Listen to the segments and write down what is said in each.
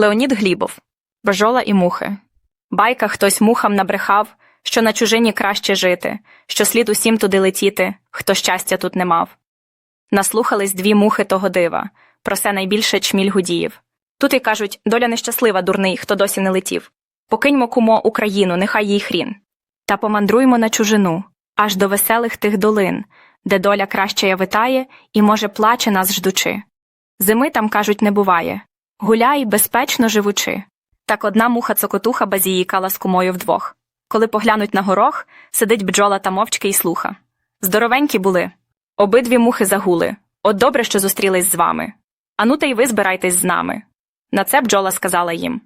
Леонід Глібов. Бажола і мухи. Байка хтось мухам набрехав, що на чужині краще жити, що слід усім туди летіти, хто щастя тут не мав. Наслухались дві мухи того дива, про все найбільше чміль гудіїв. Тут і кажуть, доля нещаслива, дурний, хто досі не летів. Покиньмо кумо Україну, нехай їй хрін. Та помандруймо на чужину, аж до веселих тих долин, де доля краща витає і, може, плаче нас ждучи. Зими там, кажуть, не буває. Гуляй, безпечно живучи. Так одна муха цокотуха базіїкала з кумою вдвох. Коли поглянуть на горох, сидить бджола та мовчки й слуха. Здоровенькі були. Обидві мухи загули. От добре, що зустрілись з вами. Ану та й ви збирайтесь з нами. На це бджола сказала їм.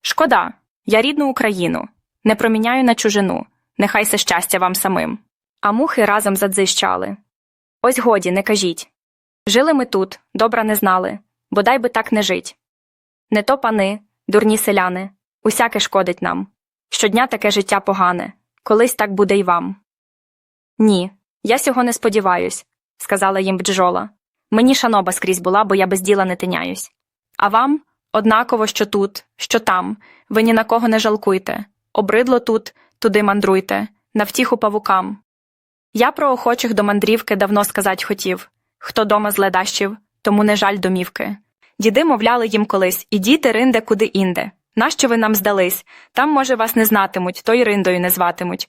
Шкода, я рідну Україну. Не проміняю на чужину. Нехай се щастя вам самим. А мухи разом задзищали. Ось годі, не кажіть. Жили ми тут, добра не знали, бодай би так не жить. Не то пани, дурні селяни, усяке шкодить нам. Щодня таке життя погане, колись так буде й вам. Ні, я сього не сподіваюсь, сказала їм бджола. Мені шаноба скрізь була, бо я без діла не тиняюсь. А вам однаково, що тут, що там, ви ні на кого не жалкуйте. Обридло тут, туди мандруйте, на втіху павукам. Я про охочих до мандрівки давно сказать хотів хто дома зле дащив, тому не жаль домівки. Діди мовляли їм колись ідіть ринде куди інде. Нащо ви нам здались? Там, може, вас не знатимуть, то й риндою не зватимуть.